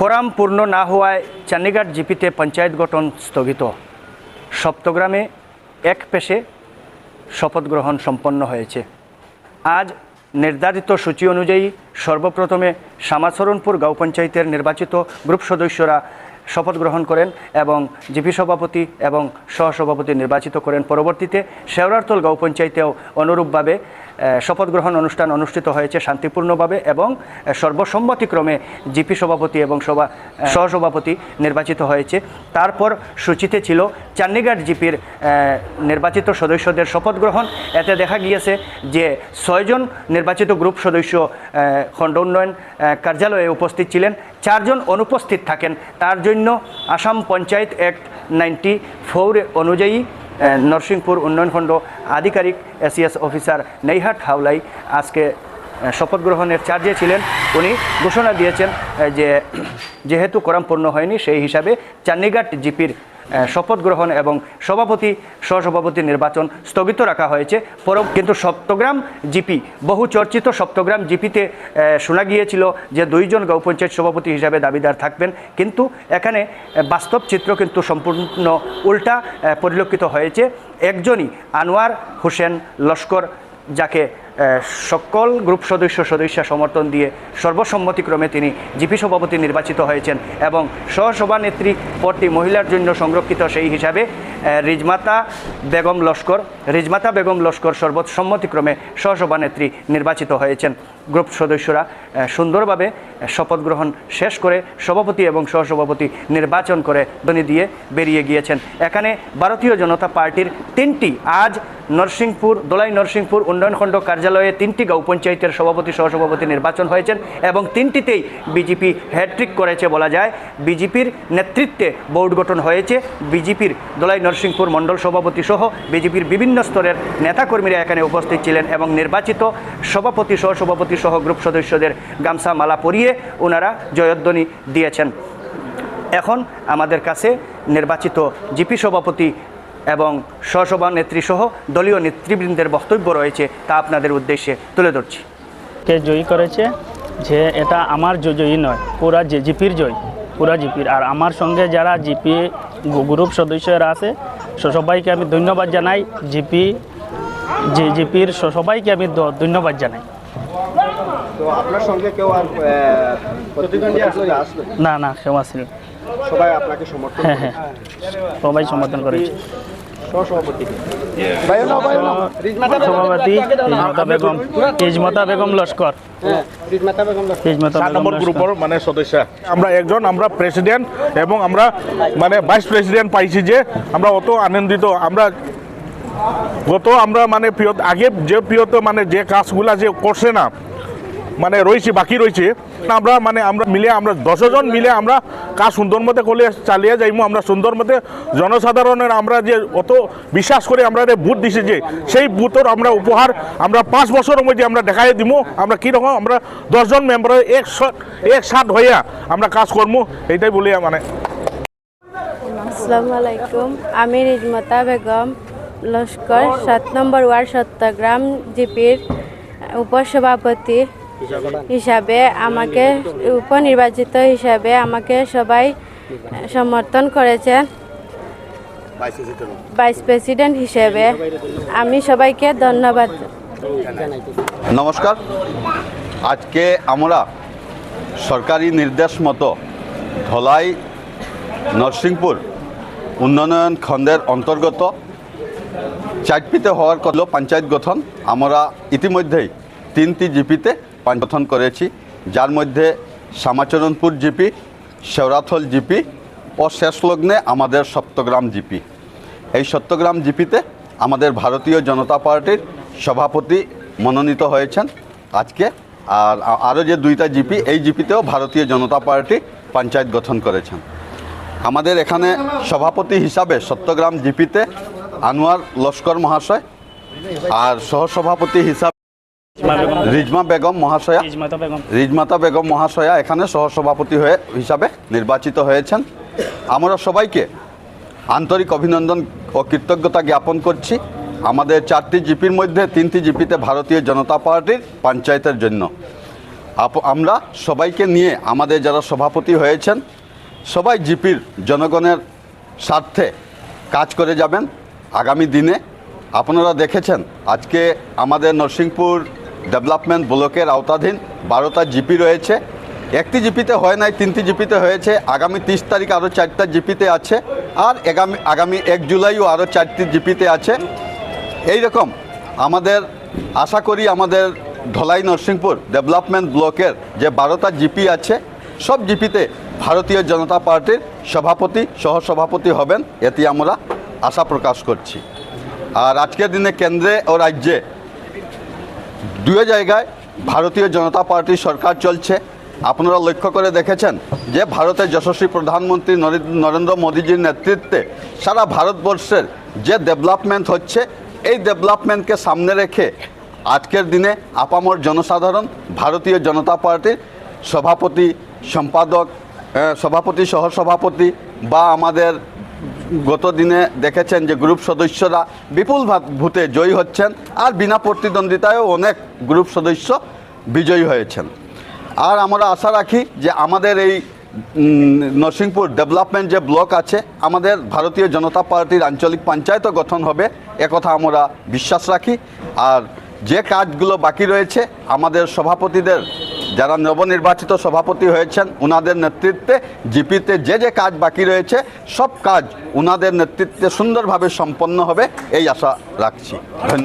Quorum পূর্ণ না হওয়ায় চান্ডিঘাট জিপিতে পঞ্চায়েত গঠন স্থগিত। সপ্তগ্রামে এক পেশে শপথ গ্রহণ সম্পন্ন হয়েছে। আজ নির্ধারিত সূচি অনুযায়ী সর্বপ্রথমে শ্যামাচরণপুর গাঁও পঞ্চায়েতের নির্বাচিত গ্রুপ সদস্যরা শপথ গ্রহণ করেন এবং জিপি সভাপতি এবং সহসভাপতি নির্বাচিত করেন। পরবর্তীতে শেওরারতল গাঁও পঞ্চায়েতেও অনুরূপভাবে শপথ গ্রহণ অনুষ্ঠান অনুষ্ঠিত হয়েছে শান্তিপূর্ণভাবে এবং সর্বসম্মতিক্রমে জিপি সভাপতি এবং সভা সহসভাপতি নির্বাচিত হয়েছে। তারপর সূচিতে ছিল চান্ডিঘাট জিপির নির্বাচিত সদস্যদের শপথ গ্রহণ। এতে দেখা গিয়েছে যে ছয়জন নির্বাচিত গ্রুপ সদস্য খণ্ড উন্নয়ন কার্যালয়ে উপস্থিত ছিলেন। চারজন অনুপস্থিত থাকেন। তার জন্য Assam panchayat act ninety four অনুযায়ী নরসিংপুর উন্নয়ন খণ্ড আধিকারিক এসিএস অফিসার নেইহাট হাওলাই আজকে শপথ গ্রহণের চার্জে ছিলেন। উনি ঘোষণা দিয়েছেন যে, যেহেতু করাম পূর্ণ হয়নি, সেই হিসাবে চান্নিঘাট জিপির শপথ গ্রহণ এবং সভাপতি, সহসভাপতি নির্বাচন স্থগিত রাখা হয়েছে। পর কিন্তু সপ্তগ্রাম জিপি বহু চর্চিত সপ্তগ্রাম জিপিতে শোনা গিয়েছিল যে দুইজন গাঁও পঞ্চায়েত সভাপতি হিসাবে দাবিদার থাকবেন। কিন্তু এখানে বাস্তব চিত্র কিন্তু সম্পূর্ণ উল্টা পরিলক্ষিত হয়েছে। একজনই আনোয়ার হোসেন লস্কর, যাকে সকল গ্রুপ সদস্য, সদস্যা সমর্থন দিয়ে সর্বসম্মতিক্রমে তিনি জিপি সভাপতি নির্বাচিত হয়েছেন এবং সহসভানেত্রী পদটি মহিলার জন্য সংরক্ষিত সেই হিসাবে রিজমাতা বেগম লস্কর, রিজমাতা বেগম লস্কর সর্বসম্মতিক্রমে সহসভানেত্রী নির্বাচিত হয়েছেন। গ্রুপ সদস্যরা সুন্দরভাবে শপথ গ্রহণ শেষ করে সভাপতি এবং সহসভাপতি নির্বাচন করে ধ্বনি দিয়ে বেরিয়ে গিয়েছেন। এখানে ভারতীয় জনতা পার্টির তিনটি, আজ নরসিংপুর, দোলাই নরসিংপুর উন্নয়ন খণ্ড কার্যালয়ে তিনটি গাঁও পঞ্চায়েতের সভাপতি, সহসভাপতি নির্বাচন হয়েছেন এবং তিনটিতেই বিজেপি হ্যাট্রিক করেছে বলা যায়। বিজেপির নেতৃত্বে বোর্ড গঠন হয়েছে। বিজেপির দোলাই নরসিংপুর মণ্ডল সভাপতি সহ বিজেপির বিভিন্ন স্তরের নেতাকর্মীরা এখানে উপস্থিত ছিলেন এবং নির্বাচিত সভাপতি, সহসভাপতি সহ গ্রুপ সদস্যদের গামছা মালা পরিয়ে ওনারা জয়ধ্বনি দিয়েছেন। এখন আমাদের কাছে নির্বাচিত জিপি সভাপতি এবং সহসভা নেত্রীসহ দলীয় নেতৃবৃন্দের বক্তব্য রয়েছে তা আপনাদের উদ্দেশ্যে তুলে ধরছি। কে জয়ী করেছে? যে এটা আমার জয়ী নয় পুরা যে জিপির জয় পুরা জিপির আর আমার সঙ্গে যারা জিপি গ্রুপ সদস্যরা আছে স- সবাইকে আমি ধন্যবাদ জানাই। জিপি যে জিপির সবাইকে আমি ধন্যবাদ জানাই। তো আপনার সঙ্গে কেউ আর প্রতিদ্বন্দ্বী আসলে না না কেউ আসেনি। সবাই আপনাকে সমর্থন হ্যাঁ হ্যাঁ সবাই সমর্থন করেছে। সভাপতি তেজমাতা বেগম। তেজমাতা বেগম। লস্কর। রিজমাতা বেগম তেজমাতা চার বেগম নম্বর লস্কর। গ্রুপের মানে সদস্য। আমরা একজন আমরা প্রেসিডেন্ট এবং আমরা মানে ভাইস প্রেসিডেন্ট পাইছি যে আমরা অত আনন্দিত। আমরা গত আমরা মানে আগে যে প্রিয়ত মানে যে কাজগুলা যে করছে না মানে রয়েছে, বাকি রয়েছে। আমরা মানে আমরা মিলে আমরা দশজন মিলে আমরা কাজ সুন্দর মতে করলে চালিয়ে যাইমু, আমরা সুন্দর মতে জনসাধারণের আমরা যে অত বিশ্বাস করে আমরা যে ভোট দিছি যে, সেই ভোটের আমরা উপহার আমরা পাঁচ বছরের মধ্যে আমরা দেখাই দিমু, আমরা কীরকম আমরা দশজন মেম্বার এক একসাথ হইয়া আমরা কাজ করব এইটাই বলি মানে আসসালামু আলাইকুম, আমি রিজমতা বেগম, লস্কর, সাত নম্বর ওয়ার্ড সত্যগ্রাম জিপির, উপসভাপতি। হিসাবে আমাকে উপনির্বাচিত হিসাবে আমাকে সবাই সমর্থন করেছেন ভাইস প্রেসিডেন্ট হিসেবে আমি সবাইকে ধন্যবাদ। নমস্কার। আজকে আমরা সরকারি নির্দেশ মতো ধলাই নরসিংপুর উন্নয়ন খণ্ডের অন্তর্গত চারপিতে হওয়ার কথা পঞ্চায়েত গঠন। আমরা ইতিমধ্যেই তিনটি জিপিতে গঠন করেছি। যার মধ্যে শ্যামাচরণপুর জিপি, শেওরাথল জিপি ও শেষ লগ্নে আমাদের সপ্তগ্রাম জিপি। এই সত্যগ্রাম জিপিতে আমাদের ভারতীয় জনতা পার্টির সভাপতি মনোনীত হয়েছেন আজকে। আর আরও যে দুইটা জিপি, এই জিপিতেও ভারতীয় জনতা পার্টি পঞ্চায়েত গঠন করেছেন। আমাদের এখানে সভাপতি হিসাবে সত্যগ্রাম জিপিতে আনোয়ার লস্কর মহাশয় আর সহসভাপতি হিসাবে রিজমা বেগম। মহাশয়া। রিজমাতা বেগম মহাশয়া এখানে সহসভাপতি হয়ে হিসাবে নির্বাচিত হয়েছেন। আমরা সবাইকে আন্তরিক অভিনন্দন ও কৃতজ্ঞতা জ্ঞাপন করছি। আমাদের চারটি জিপির মধ্যে তিনটি জিপিতে ভারতীয় জনতা পার্টির পঞ্চায়েতের জন্য। আপ- আমরা সবাইকে নিয়ে আমাদের যারা সভাপতি হয়েছেন সবাই জিপির জনগণের স্বার্থে কাজ করে যাবেন। আগামী দিনে আপনারা দেখেছেন আজকে আমাদের নরসিংপুর ডেভেলপমেন্ট ব্লকের আওতাধীন বারোটা জিপি রয়েছে। একটি জিপিতে হয় নাই, তিনটি জিপিতে হয়েছে। আগামী তিরিশ তারিখ আরও চারটা জিপিতে আছে আর আগামী আগামী এক জুলাইও আরও চারটি জিপিতে আছে। এই রকম আমাদের, আশা করি আমাদের ধলাই নরসিংপুর ডেভেলপমেন্ট ব্লকের যে বারোটা জিপি আছে, সব জিপিতে ভারতীয় জনতা পার্টির সভাপতি, সহসভাপতি হবেন, এটি আমরা আশা প্রকাশ করছি। আর আজকের দিনে কেন্দ্রে ও রাজ্যে দুই জায়গায় ভারতীয় জনতা পার্টির সরকার চলছে। আপনারা লক্ষ্য করে দেখেছেন যে ভারতের যশস্বী প্রধানমন্ত্রী নরে- নরেন্দ্র মোদীজির নেতৃত্বে সারা ভারতবর্ষের যে ডেভেলপমেন্ট হচ্ছে, এই ডেভেলপমেন্টকে সামনে রেখে আজকের দিনে আপামর জনসাধারণ, ভারতীয় জনতা পার্টির সভাপতি সম্পাদক সভাপতি, সহসভাপতি বা আমাদের গত দিনে দেখেছেন যে গ্রুপ সদস্যরা বিপুল ভা- ভোটে জয়ী হচ্ছেন আর বিনা প্রতিদ্বন্দ্বিতায়ও অনেক গ্রুপ সদস্য বিজয়ী হয়েছেন। আর আমরা আশা রাখি যে আমাদের এই নরসিংপুর ডেভেলপমেন্ট যে ব্লক আছে, আমাদের ভারতীয় জনতা পার্টির আঞ্চলিক পঞ্চায়েতও গঠন হবে একথা আমরা বিশ্বাস রাখি। আর যে কাজগুলো বাকি রয়েছে, আমাদের সভাপতিদের যারা নবনির্বাচিত সভাপতি হয়েছেন ওনাদের নেতৃত্বে, জিপিতে যে যে কাজ বাকি রয়েছে, সব কাজ ওনাদের নেতৃত্বে সুন্দরভাবে সম্পন্ন হবে, এই আশা রাখছি।